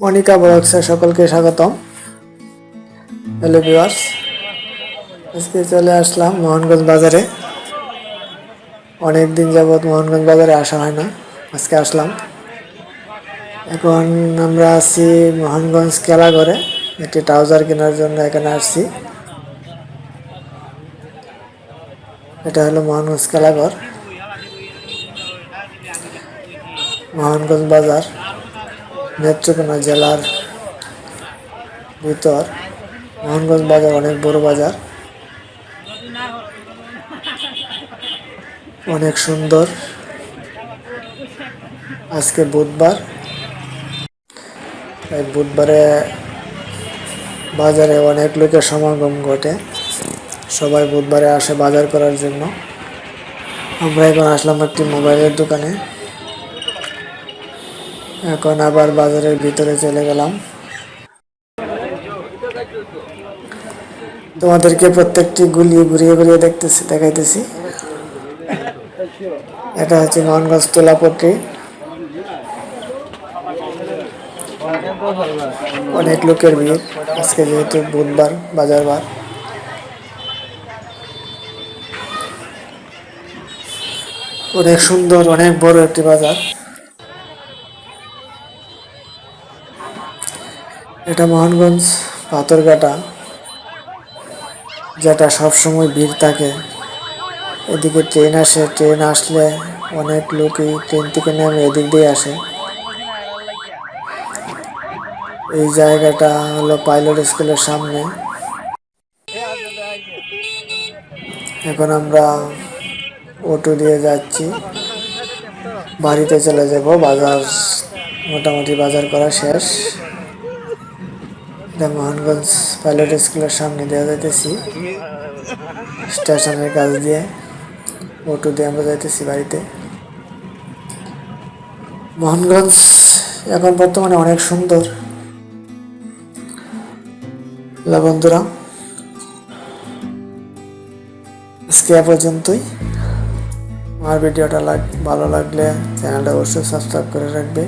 মনিকা ব্লগসে সকলকে স্বাগতম। Hello viewers আজকে চলে আসলাম মোহনগঞ্জ বাজারে। অনেক দিন যাবৎ মোহনগঞ্জ বাজারে আসা হয় না, আজকে আসলাম। এখন আমরা আছি মোহনগঞ্জ খেলাঘরে একটি ট্রাউজার কেনার জন্য এখানে আসছি। এটা হলো মোহনগঞ্জ খেলাঘর মোহনগঞ্জ বাজার। নেত্রকোনা জেলার ভিতর মোহনগঞ্জ বাজার, অনেক বড় বাজার। অনেক সুন্দর। আজকে বুধবার। এই বুধবারে বাজারে অনেক লোকের সমাগম ঘটে। সবাই বুধবারে আসে বাজার করার জন্য। আমরা এখন আসলাম একটি মোবাইলের দোকানে। এখন আবার বাজারের ভিতরে চলে গেলাম। তোমাদেরকে প্রত্যেকটি গুলিয়ে ঘুরিয়ে ঘুরিয়ে দেখতেছি, দেখাইতেছি। এটা হচ্ছে মোহনগঞ্জ তোলাপট্টি অনেক লোকের ভিড়। আজকে যেহেতু বুধবার বাজার বার অনেক সুন্দর, অনেক বড় একটি বাজার। এটা মোহনগঞ্জ পাথরঘাটা, যেটা সবসময় ভিড় থাকে। এদিকে ট্রেন আসে, ট্রেন আসলে অনেক লোকই ট্রেন থেকে নেমে এদিক দিয়ে আসে। এই জায়গাটা হলো পাইলট স্কুলের সামনে। এখন আমরা অটো দিয়ে যাচ্ছি। বাড়িতে চলে যাব, বাজার, মোটামুটি বাজার করা শেষ। মোহনগঞ্জ পাইলট স্কুলের সামনে দেওয়া যাইতেছি। স্টেশনের কাছ দিয়ে অটো দিয়ে আমরা যাইতেছি বাড়িতে। মোহনগঞ্জ এখন বর্তমানে অনেক সুন্দর। বন্ধুরা। আজকে পর্যন্তই। আমার ভিডিওটা লাগ ভালো লাগলে চ্যানেলটা অবশ্যই সাবস্ক্রাইব করে রাখবে।